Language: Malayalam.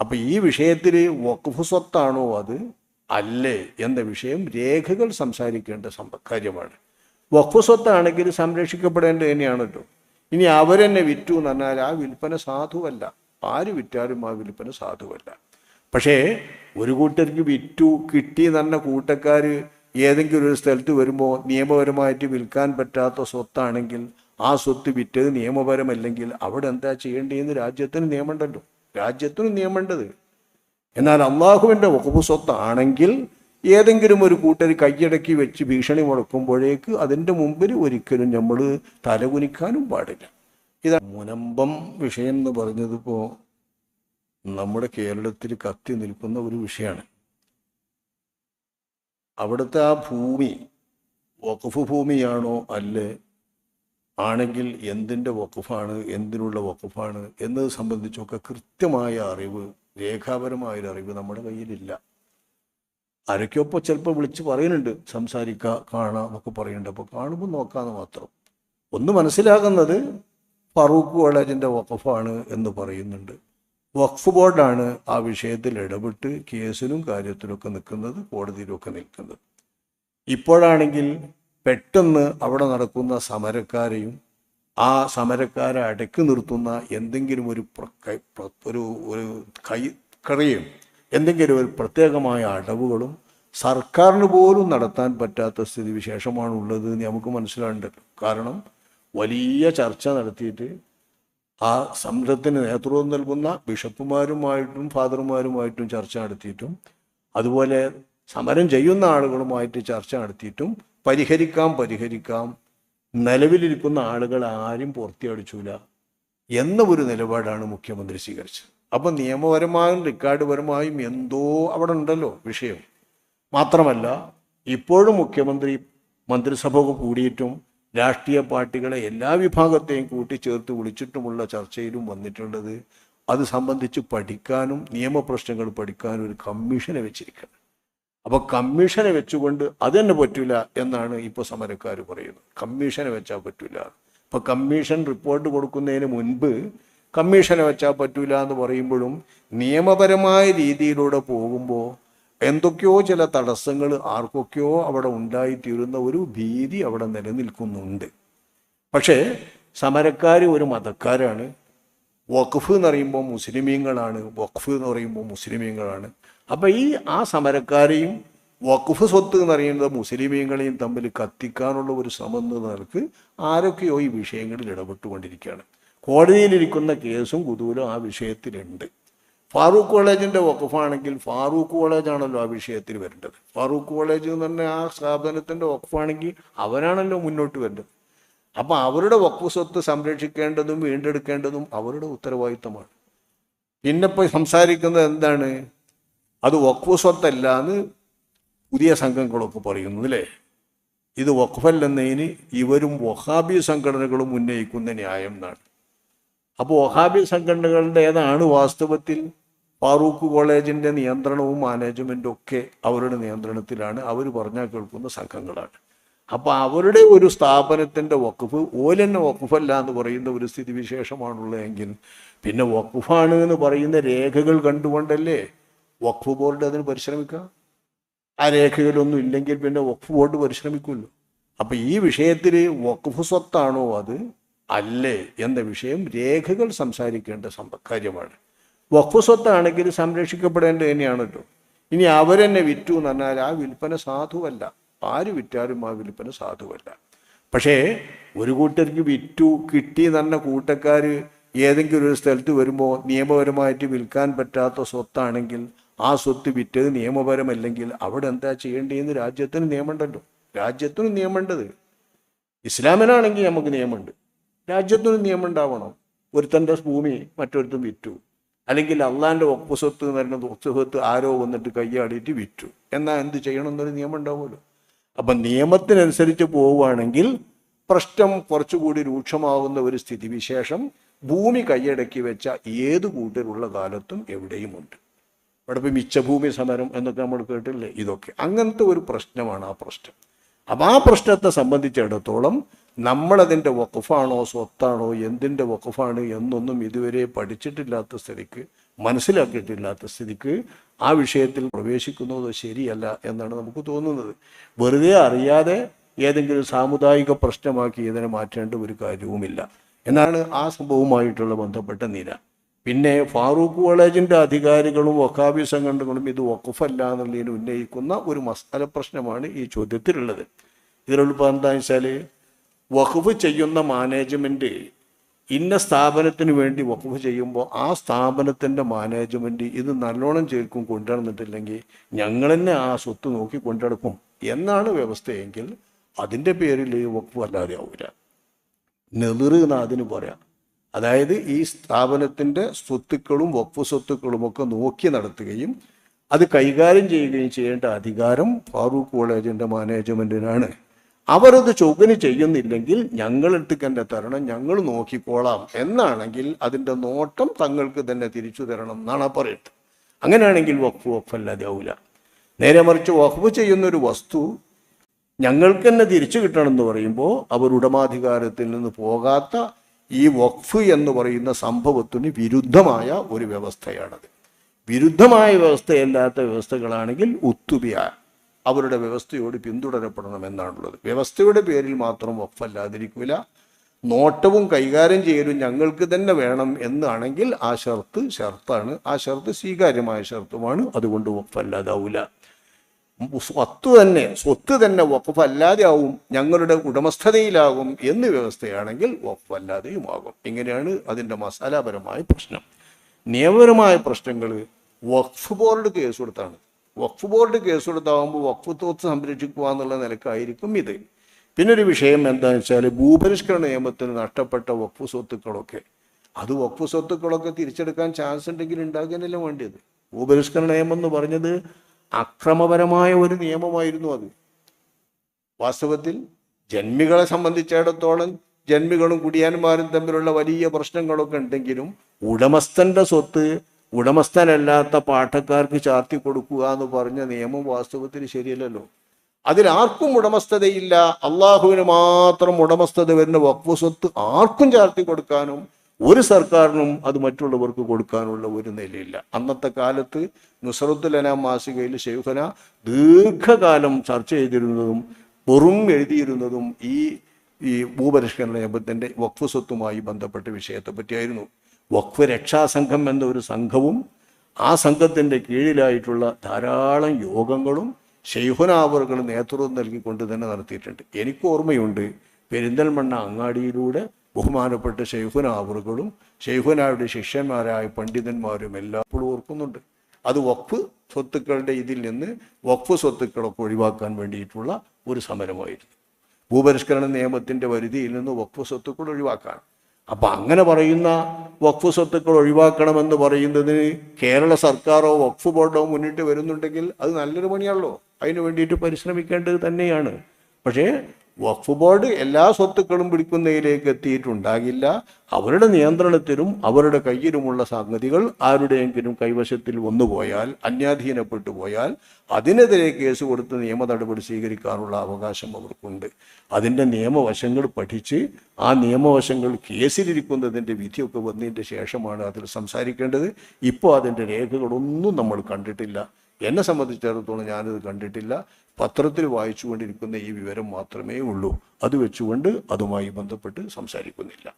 അപ്പം ഈ വിഷയത്തിൽ വഖഫ് സ്വത്താണോ അത്? അല്ലേ എന്ന വിഷയം രേഖകൾ സംസാരിക്കേണ്ട കാര്യമാണ്. വഖഫ് സ്വത്താണെങ്കിൽ സംരക്ഷിക്കപ്പെടേണ്ടത് തന്നെയാണല്ലോ. ഇനി അവരെന്നെ വിറ്റു എന്ന് പറഞ്ഞാൽ ആ വിൽപ്പന സാധുവല്ല. ആര് വിറ്റാലും ആ വിൽപ്പന സാധുവല്ല. പക്ഷേ ഒരു കൂട്ടർക്ക് വിറ്റു കിട്ടി തന്നെ കൂട്ടക്കാർ ഏതെങ്കിലും ഒരു സ്ഥലത്ത് വരുമ്പോൾ നിയമപരമായിട്ട് വിൽക്കാൻ പറ്റാത്ത സ്വത്താണെങ്കിൽ ആ സ്വത്ത് വിറ്റത് നിയമപരമല്ലെങ്കിൽ അവിടെ എന്താ ചെയ്യേണ്ടതെന്ന് രാജ്യത്തിന് നിയമമുണ്ടല്ലോ. രാജ്യത്തിന് നിയമമുണ്ടത്. എന്നാൽ അള്ളാഹുവിന്റെ വകുപ്പ് സ്വത്താണെങ്കിൽ ഏതെങ്കിലും ഒരു കൂട്ടർ കൈയടക്കി വെച്ച് ഭീഷണി മുടക്കുമ്പോഴേക്ക് അതിന്റെ മുമ്പിൽ ഒരിക്കലും നമ്മൾ തലകുനിക്കാനും പാടില്ല. ഇതാ മുനമ്പം വിഷയം എന്ന് പറഞ്ഞതിപ്പോൾ നമ്മുടെ കേരളത്തിൽ കത്തി നിൽക്കുന്ന ഒരു വിഷയമാണ്. അവിടുത്തെ ആ ഭൂമി വഖഫ് ഭൂമിയാണോ അല്ലേ? ആണെങ്കിൽ എന്തിന്റെ വക്കുഫാണ് എന്തിനുള്ള വക്കുഫാണ് എന്നത് സംബന്ധിച്ചൊക്കെ കൃത്യമായ അറിവ് രേഖാപരമായൊരു അറിവ് നമ്മുടെ കയ്യിലില്ല. ആരൊക്കെയൊപ്പം ചിലപ്പോൾ വിളിച്ച് പറയുന്നുണ്ട് സംസാരിക്കുക കാണാം എന്നൊക്കെ പറയുന്നുണ്ട്. അപ്പോൾ കാണുമ്പോൾ നോക്കാമെന്ന് മാത്രം. ഒന്ന് മനസ്സിലാകുന്നത് ഫറൂഖ് കോളേജിന്റെ വഖഫാണ് എന്ന് പറയുന്നുണ്ട്. വഖഫ് ബോർഡാണ് ആ വിഷയത്തിൽ ഇടപെട്ട് കേസിലും കാര്യത്തിലൊക്കെ നിൽക്കുന്നത് കോടതിയിലൊക്കെ നിൽക്കുന്നത്. ഇപ്പോഴാണെങ്കിൽ പെട്ടെന്ന് അവിടെ നടക്കുന്ന സമരക്കാരെയും ആ സമരക്കാരെ അടക്കി നിർത്തുന്ന എന്തെങ്കിലും ഒരു ഒരു ഒരു കൈ കറിയും എന്തെങ്കിലും ഒരു പ്രത്യേകമായ അടവുകളും സർക്കാരിന് പോലും നടത്താൻ പറ്റാത്ത സ്ഥിതിവിശേഷമാണുള്ളത് എന്ന് നമുക്ക് മനസ്സിലാകണ്ടല്ലോ കാരണം വലിയ ചർച്ച നടത്തിയിട്ട് ആ സമരത്തിന് നേതൃത്വം നൽകുന്ന ബിഷപ്പുമാരുമായിട്ടും ഫാദർമാരുമായിട്ടും ചർച്ച നടത്തിയിട്ടും അതുപോലെ സമരം ചെയ്യുന്ന ആളുകളുമായിട്ട് ചർച്ച നടത്തിയിട്ടും പരിഹരിക്കാം പരിഹരിക്കാം. നിലവിലിരിക്കുന്ന ആളുകൾ ആരും പുറത്തിയടിച്ചൂല എന്ന ഒരു നിലപാടാണ് മുഖ്യമന്ത്രി സ്വീകരിച്ചത്. അപ്പം നിയമപരമായും റെക്കോർഡ് പരമായും എന്തോ അവിടെ ഉണ്ടല്ലോ വിഷയം. മാത്രമല്ല ഇപ്പോഴും മുഖ്യമന്ത്രി മന്ത്രിസഭ കൂടിയിട്ടും രാഷ്ട്രീയ പാർട്ടികളെ എല്ലാ വിഭാഗത്തെയും കൂട്ടിച്ചേർത്ത് വിളിച്ചിട്ടുമുള്ള ചർച്ചയിലും വന്നിട്ടുള്ളത് അത് സംബന്ധിച്ച് പഠിക്കാനും നിയമപ്രശ്നങ്ങൾ പഠിക്കാനും ഒരു കമ്മീഷനെ വെച്ചിരിക്കണം അപ്പോൾ കമ്മീഷനെ വെച്ചുകൊണ്ട് അത് തന്നെ പറ്റില്ല എന്നാണ് ഇപ്പോൾ സമരക്കാർ പറയുന്നത്. കമ്മീഷനെ വെച്ചാൽ പറ്റില്ല അപ്പോൾ കമ്മീഷൻ റിപ്പോർട്ട് കൊടുക്കുന്നതിന് മുൻപ് കമ്മീഷനെ വെച്ചാൽ പറ്റില്ല എന്ന് പറയുമ്പോഴും നിയമപരമായ രീതിയിലൂടെ പോകുമ്പോൾ എന്തൊക്കെയോ ചില തടസ്സങ്ങൾ ആർക്കൊക്കെയോ അവിടെ ഉണ്ടായിത്തീരുന്ന ഒരു ഭീതി അവിടെ നിലനിൽക്കുന്നുണ്ട്. പക്ഷേ സമരക്കാർ ഒരു മതക്കാരാണ്. വഖഫ് എന്ന് പറയുമ്പോൾ മുസ്ലിമീങ്ങളാണ്. വഖഫ് എന്ന് പറയുമ്പോൾ മുസ്ലിമീങ്ങളാണ്. അപ്പം ഈ ആ സമരക്കാരെയും വഖഫ് സ്വത്ത് എന്ന് പറയുന്നത് മുസ്ലിമീങ്ങളെയും തമ്മിൽ കത്തിക്കാനുള്ള ഒരു ശ്രമം നിലയ്ക്ക് ആരൊക്കെയോ ഈ വിഷയങ്ങളിൽ ഇടപെട്ടുകൊണ്ടിരിക്കുകയാണ്. കോടതിയിലിരിക്കുന്ന കേസും കുതൂലും ആ വിഷയത്തിലുണ്ട്. ഫാറൂഖ് കോളേജിന്റെ വഖഫാണെങ്കിൽ ഫാറൂഖ് കോളേജാണല്ലോ ആ വിഷയത്തിൽ വരേണ്ടത്. ഫാറൂഖ് കോളേജ് എന്ന് പറഞ്ഞാൽ ആ സ്ഥാപനത്തിന്റെ വഖഫാണെങ്കിൽ അവരാണല്ലോ മുന്നോട്ട് വരേണ്ടത്. അപ്പം അവരുടെ വഖഫ് സ്വത്ത് സംരക്ഷിക്കേണ്ടതും വീണ്ടെടുക്കേണ്ടതും അവരുടെ ഉത്തരവാദിത്തമാണ്. പിന്നെ ഇപ്പോൾ സംസാരിക്കുന്നത് എന്താണ്? അത് വഖഫ് സ്വത്തല്ല എന്ന് പുതിയ സംഘങ്ങളൊക്കെ പറയുന്നു അല്ലേ ഇത് വഖഫല്ലെന്നതിന് ഇവരും വഹാബി സംഘടനകളും ഉന്നയിക്കുന്ന ന്യായം എന്നാണ്. അപ്പോൾ വഹാബി സംഘടനകളുടെ ഏതാണ് വാസ്തവത്തിൽ? ഫാറൂഖ് കോളേജിന്റെ നിയന്ത്രണവും മാനേജ്മെന്റും ഒക്കെ അവരുടെ നിയന്ത്രണത്തിലാണ്. അവർ പറഞ്ഞാൽ കേൾക്കുന്ന സംഘങ്ങളാണ്. അപ്പോൾ അവരുടെ ഒരു സ്ഥാപനത്തിന്റെ വഖഫ് ഓലെന്നെ വഖഫല്ല എന്ന് പറയുന്ന ഒരു സ്ഥിതിവിശേഷമാണുള്ളതെങ്കിൽ പിന്നെ വഖഫാണ് എന്ന് പറയുന്ന രേഖകൾ കണ്ടുകൊണ്ടല്ലേ വഖഫ് ബോർഡ് അതിന് പരിശ്രമിക്കുക. ആ രേഖകളൊന്നും ഇല്ലെങ്കിൽ പിന്നെ വഖഫ് ബോർഡ് പരിശ്രമിക്കുമല്ലോ. അപ്പം ഈ വിഷയത്തിൽ വഖഫ് സ്വത്താണോ അത്? അല്ലേ എന്ന വിഷയം രേഖകൾ സംസാരിക്കേണ്ട കാര്യമാണ്. വഖഫ് സ്വത്താണെങ്കിൽ സംരക്ഷിക്കപ്പെടേണ്ടത് തന്നെയാണല്ലോ. ഇനി അവരെന്നെ വിറ്റു എന്ന് പറഞ്ഞാൽ ആ വിൽപ്പന സാധുവല്ല. ആര് വിറ്റാലും ആ വിൽപ്പന സാധുവല്ല. പക്ഷേ ഒരു കൂട്ടർക്ക് വിറ്റു കിട്ടി തന്നെ കൂട്ടക്കാർ ഏതെങ്കിലും ഒരു സ്ഥലത്ത് വരുമ്പോൾ നിയമപരമായിട്ട് വിൽക്കാൻ പറ്റാത്ത സ്വത്താണെങ്കിൽ ആ സ്വത്ത് വിറ്റത് നിയമപരമല്ലെങ്കിൽ അവിടെ എന്താ ചെയ്യേണ്ടതെന്ന് രാജ്യത്തിന് നിയമമുണ്ടല്ലോ. രാജ്യത്തിന് നിയമമുണ്ടത്. ഇസ്ലാമിനാണെങ്കിൽ നമുക്ക് നിയമമുണ്ട്. രാജ്യത്തിന് നിയമം ഉണ്ടാവണം ഒരുത്തന്റെ ഭൂമി മറ്റൊരുത്തും വിറ്റു. അല്ലെങ്കിൽ അള്ളാന്റെ ഒപ്പ് സ്വത്ത് എന്ന് പറയുന്നത് സ്വത്ത് ആരോ വന്നിട്ട് കയ്യാടിയിട്ട് വിറ്റു. എന്നാൽ എന്ത് ചെയ്യണം എന്നൊരു നിയമം ഉണ്ടാവുമല്ലോ അപ്പം നിയമത്തിനനുസരിച്ച് പോവുകയാണെങ്കിൽ പ്രശ്നം കുറച്ചുകൂടി രൂക്ഷമാകുന്ന ഒരു സ്ഥിതിവിശേഷം ഭൂമി കൈയടക്കി വെച്ച ഏത് കൂട്ടരുള്ള കാലത്തും എവിടെയുമുണ്ട്. ഇവിടെ ഇപ്പം മിച്ചഭൂമി സമരം എന്നൊക്കെ നമ്മൾ കേട്ടില്ലേ? ഇതൊക്കെ. അങ്ങനത്തെ ഒരു പ്രശ്നമാണ് ആ പ്രശ്നം. അപ്പം ആ പ്രശ്നത്തെ സംബന്ധിച്ചിടത്തോളം നമ്മളതിന്റെ വഖഫാണോ സ്വത്താണോ എന്തിന്റെ വഖഫാണ് എന്നൊന്നും ഇതുവരെ പഠിച്ചിട്ടില്ലാത്ത സ്ഥിതിക്ക് മനസ്സിലാക്കിയിട്ടില്ലാത്ത സ്ഥിതിക്ക് ആ വിഷയത്തിൽ പ്രവേശിക്കുന്നത് ശരിയല്ല എന്നാണ് നമുക്ക് തോന്നുന്നത്. വെറുതെ അറിയാതെ ഏതെങ്കിലും സാമുദായിക പ്രശ്നമാക്കി ഇതിനെ മാറ്റേണ്ട ഒരു കാര്യവുമില്ല. എന്നാണ് ആ സംഭവവുമായിട്ടുള്ള ബന്ധപ്പെട്ട നില പിന്നെ ഫാറൂഖ് കോളേജിന്റെ അധികാരികളും വഖാബി സംഘടനകളും ഇത് വഖഫല്ല എന്നുള്ളതിന് ഉന്നയിക്കുന്ന ഒരു മസാല പ്രശ്നമാണ് ഈ ചോദ്യത്തിലുള്ളത്. ഇതിലുള്ള എന്താണെന്ന് വെച്ചാൽ വഖഫ് ചെയ്യുന്ന മാനേജ്മെന്റ് ഇന്ന സ്ഥാപനത്തിന് വേണ്ടി വഖഫ് ചെയ്യുമ്പോൾ ആ സ്ഥാപനത്തിന്റെ മാനേജ്മെന്റ് ഇത് നല്ലോണം ചേർക്കും കൊണ്ടുവന്നിട്ടില്ലെങ്കിൽ ഞങ്ങൾ തന്നെ ആ സ്വത്ത് നോക്കി കൊണ്ടെടുക്കും എന്നാണ് വ്യവസ്ഥയെങ്കിൽ അതിന്റെ പേരിൽ വഖഫ് അല്ലാതെ ആവില്ല നെതിർ എന്ന് അതിന് പറയാം. അതായത് ഈ സ്ഥാപനത്തിന്റെ സ്വത്തുക്കളും വഖഫ് സ്വത്തുക്കളും ഒക്കെ നോക്കി നടത്തുകയും അത് കൈകാര്യം ചെയ്യുകയും ചെയ്യേണ്ട അധികാരം ഫാറൂഖ് കോളേജിന്റെ മാനേജ്മെന്റിനാണ് അവരത് ചൊവ്വന് ചെയ്യുന്നില്ലെങ്കിൽ ഞങ്ങളെടുത്ത് തന്നെ തരണം ഞങ്ങൾ നോക്കിക്കോളാം എന്നാണെങ്കിൽ അതിന്റെ നോട്ടം തങ്ങൾക്ക് തന്നെ തിരിച്ചു തരണം എന്നാണ് പറയുന്നത് അങ്ങനെയാണെങ്കിൽ വഖഫ് വഖഫല്ലാതെ ആവില്ല നേരെ മറിച്ച് വഖഫ് ചെയ്യുന്ന ഒരു വസ്തു ഞങ്ങൾക്ക് തന്നെ തിരിച്ചു കിട്ടണം എന്ന് പറയുമ്പോൾ അവർ ഉടമാധികാരത്തിൽ നിന്ന് പോകാത്ത ഈ വഖഫ് എന്ന് പറയുന്ന സംഭവത്തിന് വിരുദ്ധമായ ഒരു വ്യവസ്ഥയാണത്. വിരുദ്ധമായ വ്യവസ്ഥയല്ലാത്ത വ്യവസ്ഥകളാണെങ്കിൽ ഉത്തുബിയ അവരുടെ വ്യവസ്ഥയോട് പിന്തുടരപ്പെടണം എന്നാണുള്ളത് വ്യവസ്ഥയുടെ പേരിൽ മാത്രം വഖഫല്ലാതിരിക്കില്ല നോട്ടവും കൈകാര്യം ചെയ്യലും ഞങ്ങൾക്ക് തന്നെ വേണം എന്നാണെങ്കിൽ ആ ഷർത്ത് ഷർത്താണ്. ആ ഷർത്ത് സ്വീകാര്യമായ ഷർത്തുമാണ്. അതുകൊണ്ട് വഖഫല്ലാതാവൂല. സ്വത്ത് തന്നെ സ്വത്ത് തന്നെ വഖഫ് ആവും ഞങ്ങളുടെ ഉടമസ്ഥതയിലാകും എന്ന് വ്യവസ്ഥയാണെങ്കിൽ വഖഫ് അല്ലാതെയും ആകും ഇങ്ങനെയാണ് അതിന്റെ മസാലാപരമായ പ്രശ്നം. നിയമപരമായ പ്രശ്നങ്ങൾ വഖഫ് ബോർഡ് കേസ് കൊടുത്താണ്. വഖഫ് ബോർഡ് കേസ് കൊടുത്താകുമ്പോൾ വഖഫ് സ്വത്ത് സംരക്ഷിക്കുക എന്നുള്ള നിലക്കായിരിക്കും ഇത്. പിന്നെ ഒരു വിഷയം എന്താണെന്ന് വെച്ചാൽ ഭൂപരിഷ്കരണ നിയമത്തിന് നഷ്ടപ്പെട്ട വഖഫ് സ്വത്തുക്കളൊക്കെ. അത് വഖഫ് സ്വത്തുക്കളൊക്കെ തിരിച്ചെടുക്കാൻ ചാൻസ് ഉണ്ടെങ്കിൽ ഉണ്ടാകാനല്ല വേണ്ടിയത്? ഭൂപരിഷ്കരണ നിയമം എന്ന് പറഞ്ഞത് അക്രമപരമായ ഒരു നിയമമായിരുന്നു അത്. വാസ്തവത്തിൽ ജന്മികളെ സംബന്ധിച്ചിടത്തോളം ജന്മികളും കുടിയാന്മാരും തമ്മിലുള്ള വലിയ പ്രശ്നങ്ങളൊക്കെ ഉണ്ടെങ്കിലും ഉടമസ്ഥന്റെ സ്വത്ത് ഉടമസ്ഥനല്ലാത്ത പാട്ടക്കാർക്ക് ചാർത്തി കൊടുക്കുക എന്ന് പറഞ്ഞ നിയമം വാസ്തവത്തിൽ ശരിയല്ലല്ലോ. അതിൽ ആർക്കും ഉടമസ്ഥതയില്ല. അള്ളാഹുവിന് മാത്രം ഉടമസ്ഥത വരുന്ന വക്വ സ്വത്ത് ആർക്കും ചാർത്തി കൊടുക്കാനും ഒരു സർക്കാരിനും അത് മറ്റുള്ളവർക്ക് കൊടുക്കാനുള്ള ഒരു നിലയില്ല. അന്നത്തെ കാലത്ത് നുസറത്തുലന മാസികയിൽ ഷെയ്ഖന ദീർഘകാലം ചർച്ച ചെയ്തിരുന്നതും വെറും എഴുതിയിരുന്നതും ഈ ഈ ഭൂപരിഷ്കരണ നിയമത്തിന്റെ വഖഫ് സ്വത്തുമായി ബന്ധപ്പെട്ട വിഷയത്തെ പറ്റിയായിരുന്നു വഖഫ് രക്ഷാസംഘം എന്ന ഒരു സംഘവും ആ സംഘത്തിന്റെ കീഴിലായിട്ടുള്ള ധാരാളം യോഗങ്ങളും ഷെയ്ഹുനാവറുകൾ നേതൃത്വം നൽകിക്കൊണ്ട് തന്നെ നടത്തിയിട്ടുണ്ട്. എനിക്ക് ഓർമ്മയുണ്ട് പെരിന്തൽമണ്ണ അങ്ങാടിയിലൂടെ ബഹുമാനപ്പെട്ട ഷെയ്ഖുനാവറുകളും ഷെയ്ഖുനായുടെ ശിഷ്യന്മാരായ പണ്ഡിതന്മാരും എല്ലാപ്പോഴും ഓർക്കുന്നുണ്ട്. അത് വഖഫ് സ്വത്തുക്കളുടെ ഇതിൽ നിന്ന് വഖഫ് സ്വത്തുക്കളൊക്കെ ഒഴിവാക്കാൻ വേണ്ടിയിട്ടുള്ള ഒരു സമരമായിരുന്നു. ഭൂപരിഷ്കരണ നിയമത്തിന്റെ പരിധിയിൽ നിന്ന് വഖഫ് സ്വത്തുക്കൾ ഒഴിവാക്കാൻ. അപ്പം അങ്ങനെ പറയുന്ന വഖഫ് സ്വത്തുക്കൾ ഒഴിവാക്കണമെന്ന് പറയുന്നതിന് കേരള സർക്കാരോ വഖഫ് ബോർഡോ മുന്നിട്ട് വരുന്നുണ്ടെങ്കിൽ അത് നല്ലൊരു പണിയാണല്ലോ. അതിന് വേണ്ടിയിട്ട് പരിശ്രമിക്കേണ്ടത് തന്നെയാണ്. പക്ഷേ വഖഫ് ബോർഡ് എല്ലാ സ്വത്തുക്കളും പിടിക്കുന്നതിലേക്ക് എത്തിയിട്ടുണ്ടാകില്ല. അവരുടെ നിയന്ത്രണത്തിലും അവരുടെ കയ്യിലുമുള്ള സംഗതികൾ ആരുടെയെങ്കിലും കൈവശത്തിൽ വന്നുപോയാൽ അന്യാധീനപ്പെട്ടു പോയാൽ അതിനെതിരെ കേസ് കൊടുത്ത് നിയമ നടപടി സ്വീകരിക്കാനുള്ള അവകാശം അവർക്കുണ്ട്. അതിന്റെ നിയമവശങ്ങൾ പഠിച്ച് ആ നിയമവശങ്ങൾ കേസിലിരിക്കുന്നതിന്റെ വിധിയൊക്കെ വന്നതിന്റെ ശേഷമാണ് അതിൽ സംസാരിക്കേണ്ടത്. ഇപ്പോൾ അതിന്റെ രേഖകളൊന്നും നമ്മൾ കണ്ടിട്ടില്ല. എന്നെ സംബന്ധിച്ചിടത്തോളം ഞാനത് കണ്ടിട്ടില്ല. പത്രത്തിൽ വായിച്ചുകൊണ്ടിരിക്കുന്ന ഈ വിവരം മാത്രമേ ഉള്ളൂ. അത് വെച്ചുകൊണ്ട് അതുമായി ബന്ധപ്പെട്ട് സംസാരിക്കുന്നില്ല.